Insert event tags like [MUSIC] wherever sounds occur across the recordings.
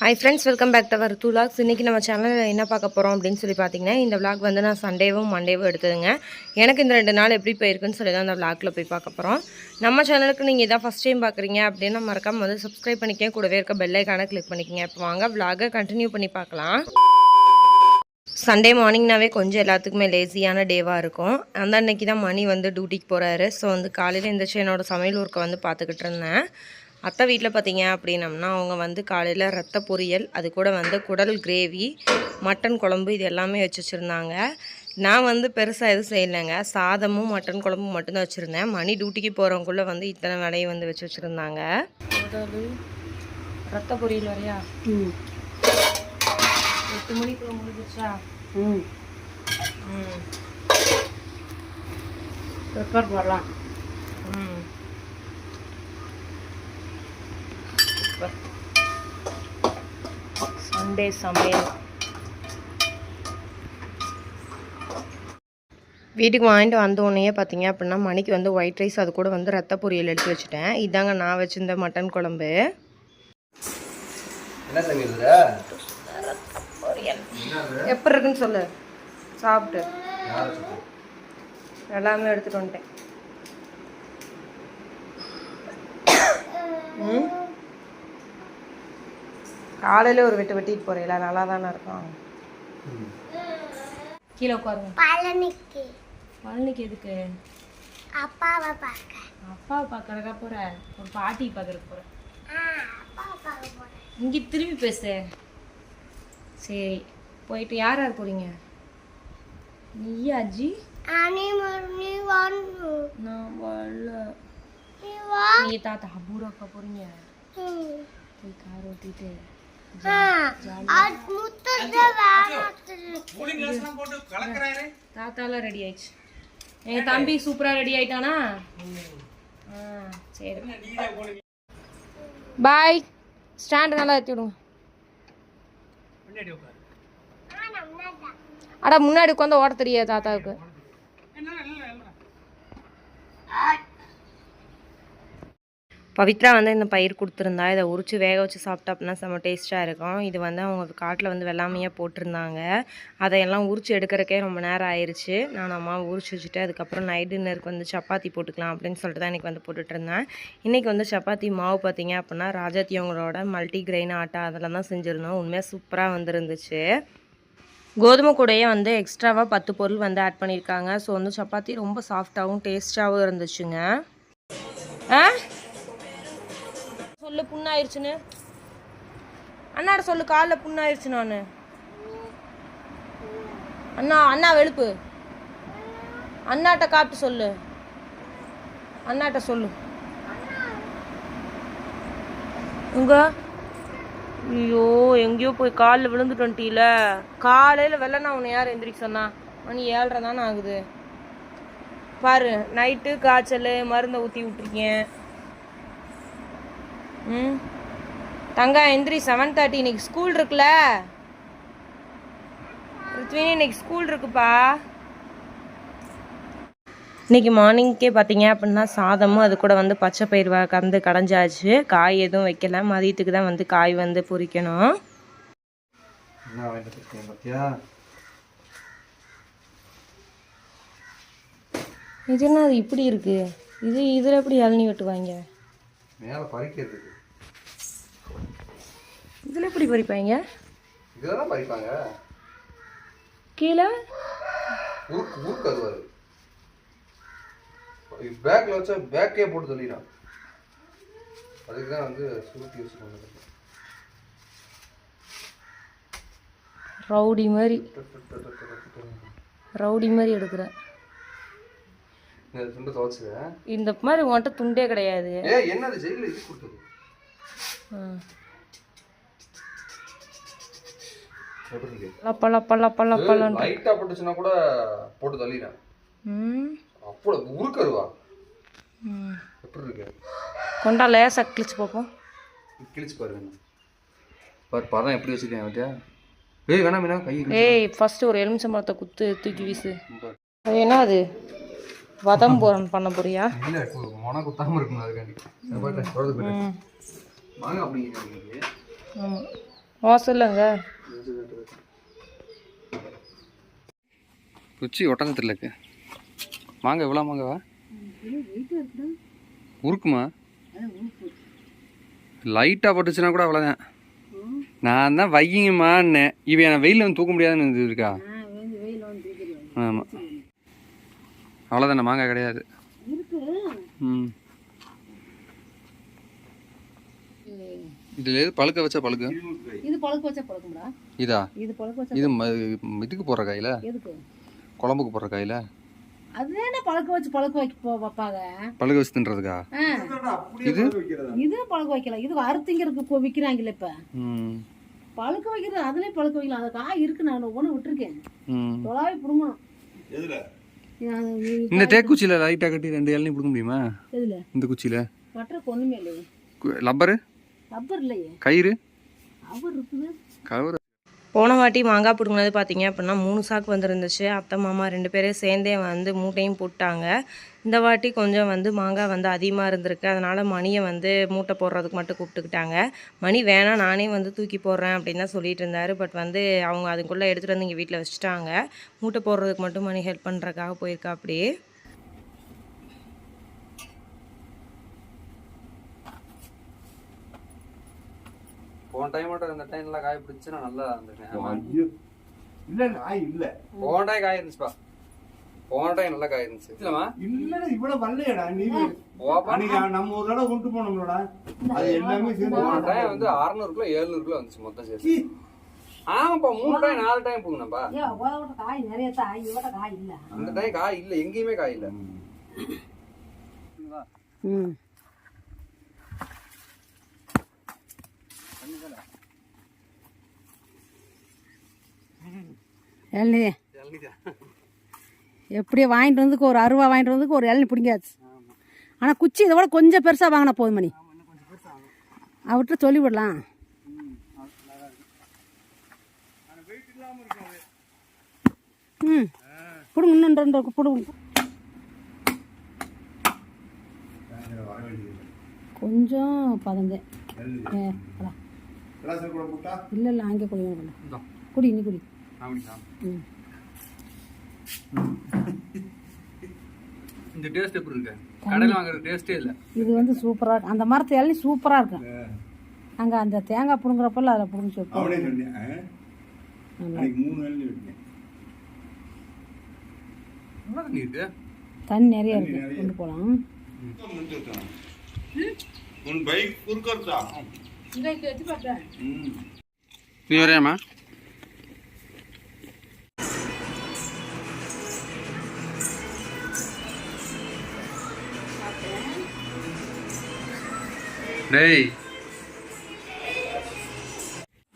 Hi friends welcome back to our two logs இன்றைக்கி நம்ம சேனலில் என்ன பார்க்க போகிறோம் அப்படின்னு சொல்லி பார்த்தீங்கன்னா இந்த விளாக் வந்து நான் சண்டேவும் மண்டேவும் எடுத்ததுங்க. எனக்கு இந்த ரெண்டு நாள் எப்படி போயிருக்குன்னு சொல்லி தான் அந்த vlogல போய் பார்க்க போகிறோம் நம்ம சேனலுக்கு நீங்கள் இதான் ஃபஸ்ட் டைம் பார்க்குறீங்க அப்படின்னா மறக்காமல் வந்து சப்ஸ்கிரைப் பண்ணிக்க கூடவே இருக்க பெல்லைக்கான கிளிக் பண்ணிக்கங்க. இப்போ வாங்க விளாகை கண்டினியூ பண்ணி பார்க்கலாம். சண்டே மார்னிங்னாவே கொஞ்சம் எல்லாத்துக்குமே லேசியான டேவாக இருக்கும். அந்த அன்னைக்கு தான் மணி வந்து டியூட்டிக்கு போகிறாரு ஸோ வந்து காலையில் எந்திரிச்சு என்னோடய சமையல் ஒர்க்கை வந்து பார்த்துக்கிட்டு இருந்தேன். அத்தை வீட்டில் பார்த்தீங்க அப்படின்னம்னா அவங்க வந்து காலையில் ரத்த பொரியல் அது கூட வந்து குடல் கிரேவி மட்டன் குழம்பு இது எல்லாமே வச்சு வச்சுருந்தாங்க. நான் வந்து பெருசாக எதுவும் செய்யலைங்க. சாதமும் மட்டன் குழம்பும் மட்டும்தான் வச்சுருந்தேன். மணி டியூட்டிக்கு போகிறவங்குள்ளே வந்து இத்தனை வேலையை வந்து வச்சு வச்சுருந்தாங்க. ரத்த பொரியல் வரையா? ம். எட்டு மணிக்குள்ள முடிஞ்சிச்சா ம். ம். பெப்பர் போடலாம் ம். சண்டே சமையல். வீட்டுக்கு வாங்கிட்டு வந்த உடனே பார்த்தீங்க அப்படின்னா மணிக்கு வந்து ஒயிட் ரைஸ் அது கூட வந்து ரத்த பொரியல் எடுத்து வச்சுட்டேன். இதாங்க நான் வச்சிருந்த மட்டன் குழம்பு. எப்படி இருக்குன்னு சொல்லு. சாப்பிட்டு? எல்லாமே எடுத்துட்டு வந்துட்டேன். ம்? காலையில் ஒரு வெட்டு வெட்டிட்டு போகிறீங்களா நல்லா தானே இருக்கும். கீழே உட்காருங்க. பழனிக்கு. பழனிக்கு எதுக்கு? அப்பாவை பார்க்க. அப்பா பார்க்கறக்கா போகிற ஒரு பாட்டி பார்க்கறக்கு அப்பாவை போறேன். இங்கே திரும்பி பேசு. சரி போயிட்டு யார் யார் போகிறீங்க நீயா அஜி? நான் வரல. நீ வா. நீ தாத்தா அபூர்வக்கா போகிறீங்க ம். போய் கார் ஓட்டிட்டு. தாத்தாலாம் ரெடி ஆயிடுச்சு. என் தம்பி சூப்பரா ரெடி ஆயிட்டானா? ஆ சரி. பாய் ஸ்டாண்ட் நல்லா ஏற்றி விடுங்க அட முன்னாடி உட்காந்து ஓட தெரியாது தாத்தாவுக்கு. பவித்ரா வந்து இந்த பயிர் கொடுத்துருந்தா இதை உரித்து வேக வச்சு சாப்பிட்டா அப்படின்னா செம்ம டேஸ்ட்டாக இருக்கும். இது வந்து அவங்க காட்டில் வந்து வெள்ளாமையாக போட்டிருந்தாங்க. அதையெல்லாம் உரிச்சு எடுக்கிறக்கே ரொம்ப நேரம் ஆயிடுச்சு நான் அம்மா உரிச்சு வச்சுட்டு அதுக்கப்புறம் நைட் டின்னருக்கு வந்து சப்பாத்தி போட்டுக்கலாம் அப்படின்னு சொல்லிட்டு தான் இன்றைக்கி வந்து போட்டுட்ருந்தேன் இன்றைக்கி வந்து சப்பாத்தி மாவு பார்த்தீங்க அப்படின்னா ராஜாத்தி அவங்களோட மல்டி கிரெயின் ஆட்டா அதெல்லாம் தான் செஞ்சுருந்தோம். உண்மையாக சூப்பராக வந்துருந்துச்சு. கோதுமை கூடையே வந்து எக்ஸ்ட்ராவாக பத்து பொருள் வந்து ஆட் பண்ணியிருக்காங்க. ஸோ வந்து சப்பாத்தி ரொம்ப சாஃப்டாகவும் டேஸ்ட்டாகவும் இருந்துச்சுங்க. ஆ? சொல்லு புண்ணாயிருச்சுன்னு? அண்ணாட சொல்லு காலில் புண்ணாயிருச்சு நான். அண்ணா அண்ணா வெளுப்பு. அண்ணாட்ட காட்டு சொல்லு. அண்ணாட்ட சொல்லு. உங்க ஐயோ எங்கேயோ போய் காலில் விழுந்துட்டு வந்துட்டீல. காலையில் வெள்ளை நான் உன்னை யார் எந்திரிக்க சொன்னா? மணி ஏழரை தானே ஆகுது. பாரு நைட்டு காய்ச்சல் மருந்தை ஊற்றி விட்ருக்கேன் ம். தங்கா எந்திரி செவன் தேர்ட்டி இன்னைக்கு ஸ்கூல் இருக்குல்ல? ருத்வினி இன்னைக்கு ஸ்கூல் இருக்குப்பா. இன்னைக்கு மார்னிங்க்கே பார்த்தீங்க அப்படின்னா சாதமும் அது கூட வந்து பச்சை பயிர் கறந்து கடைஞ்சாச்சு. காய் எதுவும் வைக்கல. மதியத்துக்கு தான் வந்து காய் வந்து பொரிக்கணும் இது என்ன அது இப்படி இருக்கு? இது இதில் எப்படி இளநி வெட்டுவாங்க மேலே பறிக்கிறதுக்கு இதில் எப்படி பறிப்பாங்க? இதில் தான் பறிப்பாங்க. கீழே? ஊருக்கு ஊருக்கு அதுவாரு பேக்கில் வச்சா பேக்கே போட்டு தள்ளிடான் அதுக்கு தான் வந்து சுருட்டி யூஸ் பண்ணுறது ரவுடி மாதிரி. ரவுடி மாதிரி எடுக்கிறேன். துண்டு இந்த மாதிரி உன்கிட்ட துண்டே கிடையாது. ஏ என்னது ஜெயிலில் இது கொடுத்தது? ம். எப்படி இருக்கு? லப்ப லப்ப லப்ப லப்பலன்னு லைட்டாக போட்டுச்சுன்னா கூட போட்டு தள்ளிடான் ம். அப்போ உருக்கருவா? ம். எப்படி இருக்கு? கொண்டா லேசாக கிழிச்சு பார்ப்போம். கிழிச்சு பாருங்க பாரு பதம் எப்படி வச்சுருக்கேன் பார்த்தியா ஏய் வேணாம் வேணாம் கை இருக்கு. ஏய் ஃபஸ்ட்டு ஒரு எலுமிச்சம்பழத்தை குத்து தூக்கி வீசு. அது என்ன அது வதம் போறன் பண்ண போறியா? இல்ல மொன குத்தாம இருக்கணும் அதுக்காண்டி. வாங்க ஆமாம் வாசல்லங்க குச்சி ஒட்டகத்தில் இருக்கு மாங்காய் எவ்வளோ மாங்காவா? உருக்குமா? லைட்டாக பட்டுச்சுன்னா கூட அவ்வளோதான். நான் தான் வையுங்கம்மான்னு இவன் என்னை வெயிலில் வந்து தூக்க முடியாதுன்னு இருக்கா? ஆமாம் அவ்வளோதானே மாங்காய் கிடையாது. ம். இதில் எது பழுக்க வச்சா பழுக்கு? இது பழுக்க வச்சா பழுக்கும்டா. இதா? இது பழுக்க வச்சா இது ம- இதுக்கு போடுற காயில்? எதுக்கு? குழம்புக்கு போடுற காயில்? அதுதானே பழுக்க வச்சு பழுக்க வைக்க வைப்பாங்க. பழுக்க வச்சு தின்றதுக்கா. இது? இது பழுக்க வைக்கலாம் இது அறுத்திங்கிறதுக்கு விற்கிறாங்கல்ல இப்ப ம். பழுக்க வைக்கிறது அதுலயும் பழுக்க வைக்கலாம். அது காய் இருக்கு நான் ஒன்று விட்டுருக்கேன். ம். தொலாவி புடுங்கணும். இந்த தேக்குச்சியில் லைட்டாக கட்டி ரெண்டு இளநீ பிடிக்க முடியுமா? இந்த குச்சியில். லப்பரு ரப்பர் இல்லையே. கயிறு? கவுரு போன வாட்டி மாங்காய் பிடுங்கினது பார்த்தீங்க அப்படின்னா மூணு சாக்கு வந்துருந்துச்சு. அத்தை மாமா ரெண்டு பேரும் சேர்ந்தே வந்து மூட்டையும் போட்டாங்க. இந்த வாட்டி கொஞ்சம் வந்து மாங்காய் வந்து அதிகமாக இருந்திருக்கு. அதனால் மணியை வந்து மூட்டை போடுறதுக்கு மட்டும் கூப்பிட்டுக்கிட்டாங்க. மணி வேணாம் நானே வந்து தூக்கி போடுறேன் அப்படின்னு தான் சொல்லிட்டு இருந்தார். பட் வந்து அவங்க அதுக்குள்ளே எடுத்துகிட்டு வந்து இங்கே வீட்டில் வச்சுட்டாங்க. மூட்டை போடுறதுக்கு மட்டும் மணி ஹெல்ப் பண்ணுறதுக்காக போயிருக்கா அப்படியே. போன டைம் மட்டும் இந்த டைம்ல காய பிடிச்சு நான் நல்லா இருந்திருக்கேன் ஐயோ. இல்ல காய் இல்ல. போன டைம் காய இருந்துச்சுப்பா. போன டைம் நல்லா காய இருந்துச்சு. இல்லம்மா. இல்லடா இவ்வளவு வரலையடா நீ நம்ம ஒரு தடவை கொண்டு போனோம்லடா. அது எல்லாமே சேர்ந்து போன டைம் வந்து அறுநூறு கிலோ எழுநூறு கிலோ வந்துச்சு மொத்தம் சேர்த்து. ஆமாப்பா மூணு டைம் நாலு டைம் போங்கண்ணாப்பா காய் நிறைய காய் இல்ல. அந்த டைம் காய் இல்ல எங்கேயுமே காய் இல்ல. ம். இளநீ எப்படியோ வாங்கிட்டு வந்து ஒரு அருவா வாங்கிட்டு வந்து ஒரு இளநீ பிடிங்காச்சு ஆனால் குச்சி இதை விட கொஞ்சம் பெருசாக வாங்கினா போதும் மணி. அவர்கிட்ட சொல்லிவிடலாம் ம் பிடுங்க இன்னும் ரெண்டு பிடுங்க கொஞ்சம் பதந்தேன் ஏ. கிளாஸ்ல கூட போட்டா இல்லை இல்லை அங்கே குடி வேணும் குடி நீ குடி. [LAUGHS] இந்த டேஸ்ட் எப்படி இருக்கு? கடையில வாங்குற டேஸ்டே இல்ல. இது வந்து சூப்பராக அந்த மரத்து இளநீ சூப்பராக இருக்கும் அங்கே அந்த தேங்காய் பிடுங்குறப்பெல்லாம் அதில் பிடுங்கி வைப்போம். அவனே சொன்னேன்? அன்னைக்கு மூணு வேலை வெட்டினேன் நல்லா தண்ணி இருக்கு தண்ணி நிறைய இருக்கு. கொண்டு போகலாம் உன் பைக் குறுக்கா நீ வரையாமா டேய்.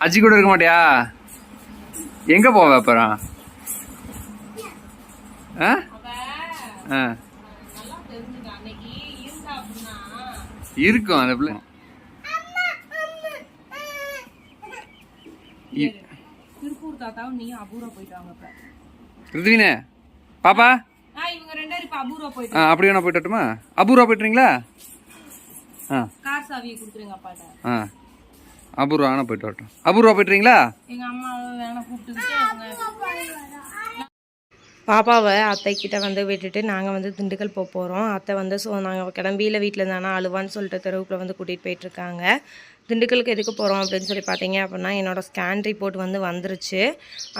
அஜி கூட இருக்க மாட்டியா? எங்க போவ அப்புறம்? இருக்கும் அந்த பிள்ளை. திருப்பூர் தாத்தாவும் நீ அபூர்வா போயிட்டாங்க ருத்வினே பாப்பா? இவங்க ரெண்டு பேரும் இப்போ அபூர்வா போயிட்டு அப்படியே நான் போயிட்டுமா அபூர்வா போயிட்டுறீங்களா? ஆ. கார் சாவியை கொடுத்துருங்க அப்பாட்ட. ஆ. அபூர்வா ஆனால் போயிட்டு வரட்டும். அபூர்வா போயிட்டுறீங்களா? எங்க அம்மா வேணா கூப்பிட்டுக்கிட்டு பாப்பாவை அத்தை கிட்ட வந்து விட்டுட்டு நாங்கள் வந்து திண்டுக்கல் போக போகிறோம் அத்தை வந்து ஸோ நாங்கள் கிளம்பியில் வீட்டில் இருந்தானா அழுவான்னு சொல்லிட்டு தெருவுக்குள்ள வந்து கூட்டிகிட்டு போயிட்டுருக்காங்க திண்டுக்கலுக்கு எதுக்கு போகிறோம் அப்படின்னு சொல்லி பார்த்தீங்க அப்படின்னா என்னோடய ஸ்கேன் ரிப்போர்ட் வந்து வந்துருச்சு.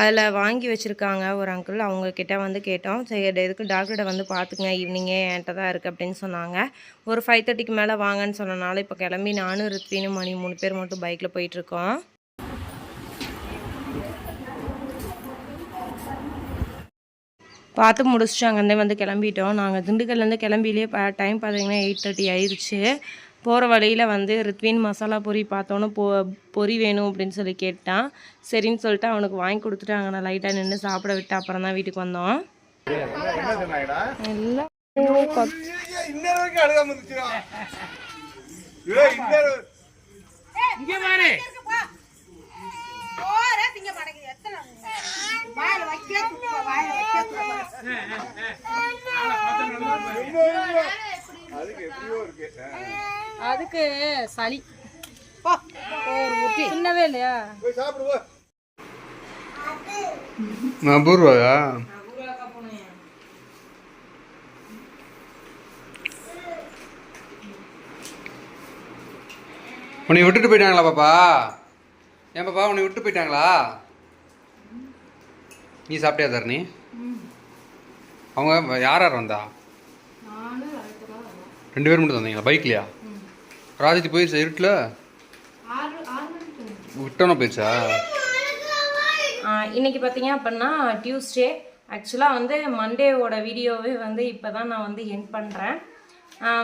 அதில் வாங்கி வச்சுருக்காங்க ஒரு அங்கிள் அவங்கக்கிட்ட வந்து கேட்டோம். சரி எதுக்கு டாக்டர்கிட்ட வந்து பார்த்துங்க ஈவினிங்கே என்கிட்ட தான் இருக்குது அப்படின்னு சொன்னாங்க. ஒரு ஃபைவ் தேர்ட்டிக்கு மேலே வாங்கன்னு சொன்னனால இப்போ கிளம்பி நானும் ரித்வினும் மணி மூணு பேர் மட்டும் பைக்கில் போயிட்டுருக்கோம் பார்த்து முடிச்சுட்டு அங்கேருந்தே வந்து கிளம்பிட்டோம். நாங்கள் திண்டுக்கல்லேருந்து கிளம்பிலே ப டைம் பார்த்தீங்கன்னா எயிட் தேர்ட்டி ஆயிடுச்சு போகிற வழியில் வந்து ரித்வின் மசாலா பொரி பார்த்தோன்னே பொ பொரி வேணும் அப்படின்னு சொல்லி கேட்டான். சரின்னு சொல்லிட்டு அவனுக்கு வாங்கி கொடுத்துட்டு அங்கே நான் லைட்டாக நின்று சாப்பிட விட்டு அப்புறம் தான் வீட்டுக்கு வந்தோம். எல்லாம் இன்னொரு அதுக்கு சளி. ஒரு குட்டி சின்னவே இல்லையா? அபூர்வாயா உன்னை விட்டுட்டு போயிட்டாங்களா பாப்பா? ஏன் பாப்பா உன்னை விட்டு போயிட்டாங்களா? நீ சாப்பிட்டியா தரணி? அவங்க யார் யார் வந்தா? ரெண்டு பேரும் மட்டும் வந்தீங்களா? பைக்லையா? ராஜதி போயிடுச்சா இருட்டில்? விட்டோன்னு போயிடுச்சா ஆஹ் இன்னைக்கு பார்த்தீங்க அப்படின்னா டியூஸ்டே ஆக்சுவலாக வந்து மண்டேவோட வீடியோவே வந்து இப்போ தான் நான் வந்து என் பண்ணுறேன்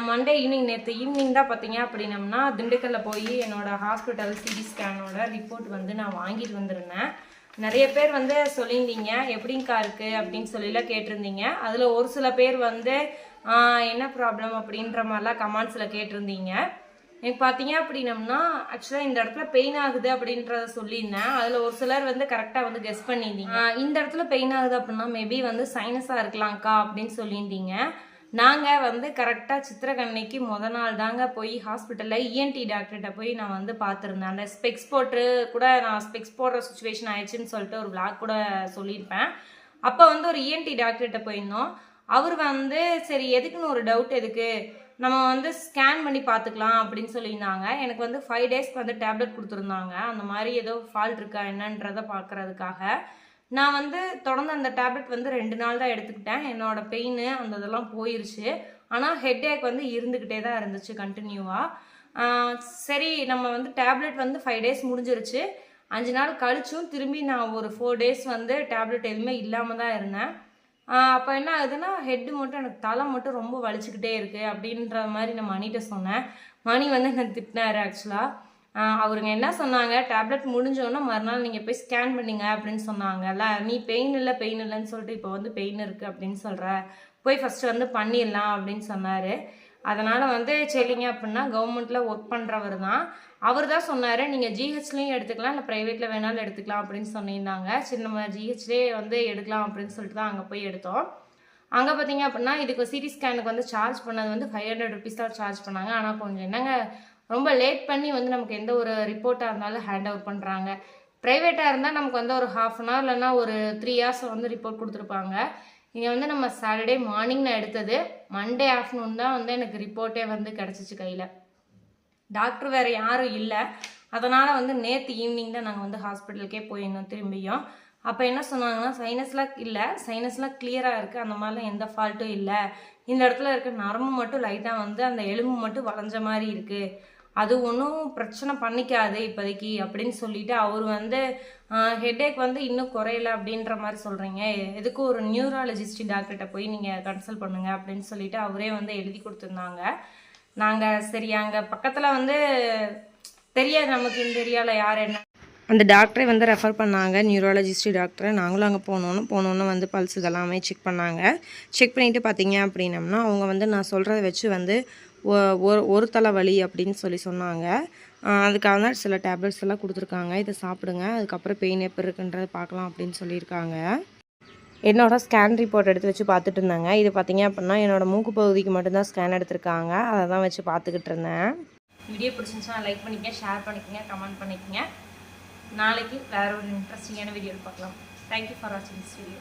மண்டே ஈவினிங் நேற்று ஈவினிங் தான் பார்த்தீங்க அப்படின்னம்னா திண்டுக்கல்ல போய் என்னோட ஹாஸ்பிட்டல் சிடி ஸ்கேனோட ரிப்போர்ட் வந்து நான் வாங்கிட்டு வந்திருந்தேன். நிறைய பேர் வந்து சொல்லியிருந்தீங்க எப்படிங்க்கா இருக்குது அப்படின்னு சொல்லிலாம் கேட்டிருந்தீங்க. அதில் ஒரு சில பேர் வந்து என்ன ப்ராப்ளம் அப்படின்ற மாதிரிலாம் கமெண்ட்ஸில் கேட்டிருந்தீங்க. எனக்கு பார்த்தீங்க அப்படின்னம்னா ஆக்சுவலாக இந்த இடத்துல பெயின் ஆகுது அப்படின்றத சொல்லியிருந்தேன். அதில் ஒரு சிலர் வந்து கரெக்டாக வந்து கெஸ் பண்ணியிருந்தீங்க. இந்த இடத்துல பெயின் ஆகுது அப்படின்னா மேபி வந்து சைனஸாக இருக்கலாம்க்கா அப்படின்னு சொல்லியிருந்தீங்க. நாங்கள் வந்து கரெக்டாக சித்திரக்கண்ணைக்கு முத நாள் தாங்க போய் ஹாஸ்பிட்டலில் இஎன்டி டாக்டர்கிட்ட போய் நான் வந்து பார்த்துருந்தேன். அந்த ஸ்பெக்ஸ் போட்டு கூட நான் ஸ்பெக்ஸ் போடுற சுச்சுவேஷன் ஆயிடுச்சுன்னு சொல்லிட்டு ஒரு விளாக் கூட சொல்லியிருப்பேன். அப்போ வந்து ஒரு இஎன்டி டாக்டர்கிட்ட போயிருந்தோம். அவர் வந்து சரி எதுக்குன்னு ஒரு டவுட் எதுக்கு? நம்ம வந்து ஸ்கேன் பண்ணி பார்த்துக்கலாம் அப்படின்னு சொல்லியிருந்தாங்க. எனக்கு வந்து ஃபைவ் டேஸ்க்கு வந்து டேப்லெட் கொடுத்துருந்தாங்க. அந்த மாதிரி ஏதோ ஃபால்ட் இருக்கா என்னன்றதை பார்க்கறதுக்காக. நான் வந்து தொடர்ந்து அந்த டேப்லெட் வந்து ரெண்டு நாள் தான் எடுத்துக்கிட்டேன். என்னோட பெயின் அந்த இதெல்லாம் போயிருச்சு. ஆனால் ஹெட்ஏக் வந்து இருந்துக்கிட்டே தான் இருந்துச்சு கண்டினியூவாக சரி நம்ம வந்து டேப்லெட் வந்து ஃபைவ் டேஸ் முடிஞ்சிருச்சு. அஞ்சு நாள் கழிச்சும் திரும்பி நான் ஒரு ஃபோர் டேஸ் வந்து டேப்லெட் எதுவுமே இல்லாமல் தான் இருந்தேன். அப்போ என்ன ஆகுதுன்னா ஹெட்டு மட்டும் எனக்கு தலை மட்டும் ரொம்ப வலிச்சுக்கிட்டே இருக்குது அப்படின்ற மாதிரி நான் மணிகிட்ட சொன்னேன். மணி வந்து என்னை திட்டினாரு ஆக்சுவலாக அவருங்க என்ன சொன்னாங்க? டேப்லெட் முடிஞ்சோன்னா மறுநாள் நீங்கள் போய் ஸ்கேன் பண்ணுங்க அப்படின்னு சொன்னாங்கல்ல. நீ பெயின் இல்லை பெயின் இல்லைன்னு சொல்லிட்டு இப்போ வந்து பெயின் இருக்குது அப்படின்னு சொல்கிற போய் ஃபஸ்ட்டு வந்து பண்ணிடலாம் அப்படின்னு சொன்னார். அதனால் வந்து சரிங்க அப்படின்னா கவர்மெண்ட்டில் ஒர்க் பண்ணுறவர் தான். அவர் தான் சொன்னார் நீங்கள் ஜிஹெச்லேயும் எடுத்துக்கலாம் இல்லை ப்ரைவேட்டில் வேணாலும் எடுத்துக்கலாம் அப்படின்னு சொன்னிருந்தாங்க. சரி நம்ம ஜிஹெச்லேயே வந்து எடுக்கலாம் அப்படின்னு சொல்லிட்டு தான் அங்கே போய் எடுத்தோம். அங்கே பார்த்தீங்க அப்படின்னா இதுக்கு சிடி ஸ்கேனுக்கு வந்து சார்ஜ் பண்ணது வந்து ஃபைவ் ஹண்ட்ரட் ருபீஸ் தான் சார்ஜ் பண்ணாங்க. ஆனால் கொஞ்சம் என்னங்க ரொம்ப லேட் பண்ணி வந்து நமக்கு எந்த ஒரு ரிப்போர்ட்டாக இருந்தாலும் ஹேண்ட் ஓவர் பண்ணுறாங்க ப்ரைவேட்டாக இருந்தால் நமக்கு வந்து ஒரு ஹாஃப் அன் ஹவர் இல்லைன்னா ஒரு த்ரீ ஹவர்ஸ் வந்து ரிப்போர்ட் கொடுத்துருப்பாங்க. இங்கே வந்து நம்ம சாட்டர்டே மார்னிங் நான் எடுத்தது. மண்டே ஆஃப்டர்நூன் தான் வந்து எனக்கு ரிப்போர்ட்டே வந்து கிடச்சிச்சு கையில். டாக்டர் வேறு யாரும் இல்லை. அதனால் வந்து நேற்று ஈவினிங் தான் நாங்கள் வந்து ஹாஸ்பிட்டலுக்கே போயிருந்தோம் திரும்பியும். அப்போ என்ன சொன்னாங்கன்னா சைனஸ்லாம் இல்லை. சைனஸ்லாம் கிளியராக இருக்குது அந்த மாதிரிலாம் எந்த ஃபால்ட்டும் இல்லை. இந்த இடத்துல இருக்க நரம்பு மட்டும் லைட்டாக வந்து அந்த எலும்பு மட்டும் வளைஞ்ச மாதிரி இருக்குது அது ஒன்றும் பிரச்சனை பண்ணிக்காது இப்போதைக்கு அப்படின்னு சொல்லிட்டு அவர் வந்து ஹெட்டேக் வந்து இன்னும் குறையல அப்படின்ற மாதிரி சொல்கிறீங்க எதுக்கும் ஒரு நியூராலஜிஸ்ட் டாக்டர்கிட்ட போய் நீங்கள் கன்சல்ட் பண்ணுங்க அப்படின்னு சொல்லிட்டு அவரே வந்து எழுதி கொடுத்துருந்தாங்க. நாங்கள் சரி அங்கே பக்கத்தில் வந்து தெரியாது நமக்கு இந்த ஏரியாவில் யார் என்ன அந்த டாக்டரை வந்து ரெஃபர் பண்ணாங்க. நியூரலஜிஸ்ட் டாக்டரை. நாங்களும் அங்கே போனோன்னு போனோன்னு வந்து பல்ஸ் இதெல்லாமே செக் பண்ணாங்க. செக் பண்ணிவிட்டு பார்த்தீங்க அப்படின்னம்னா அவங்க வந்து நான் சொல்கிறத வச்சு வந்து ஒ- ஒரு ஒரு தலை வலி அப்படின்னு சொல்லி சொன்னாங்க. அதுக்காக தான் சில டேப்லெட்ஸ் எல்லாம் கொடுத்துருக்காங்க. இதை சாப்பிடுங்க. அதுக்கப்புறம் பெயின் எப்போ இருக்குன்றதை பார்க்கலாம் அப்படின்னு சொல்லியிருக்காங்க. என்னோடய ஸ்கேன் ரிப்போர்ட் எடுத்து வச்சு பார்த்துட்டு இருந்தாங்க. இது பார்த்தீங்க அப்படின்னா என்னோடய மூக்கு பகுதிக்கு மட்டும்தான் ஸ்கேன் எடுத்திருக்காங்க. அதை தான் வச்சு பார்த்துக்கிட்டு இருந்தேன். வீடியோ பிடிச்சிருந்துச்சுன்னா லைக் பண்ணிக்கங்க ஷேர் பண்ணிக்கங்க கமெண்ட் பண்ணிக்கங்க. நாளைக்கு வேற ஒரு இன்ட்ரெஸ்டிங்கான வீடியோ பார்க்கலாம். தேங்க்யூ ஃபார் வாட்சிங் திஸ் வீடியோ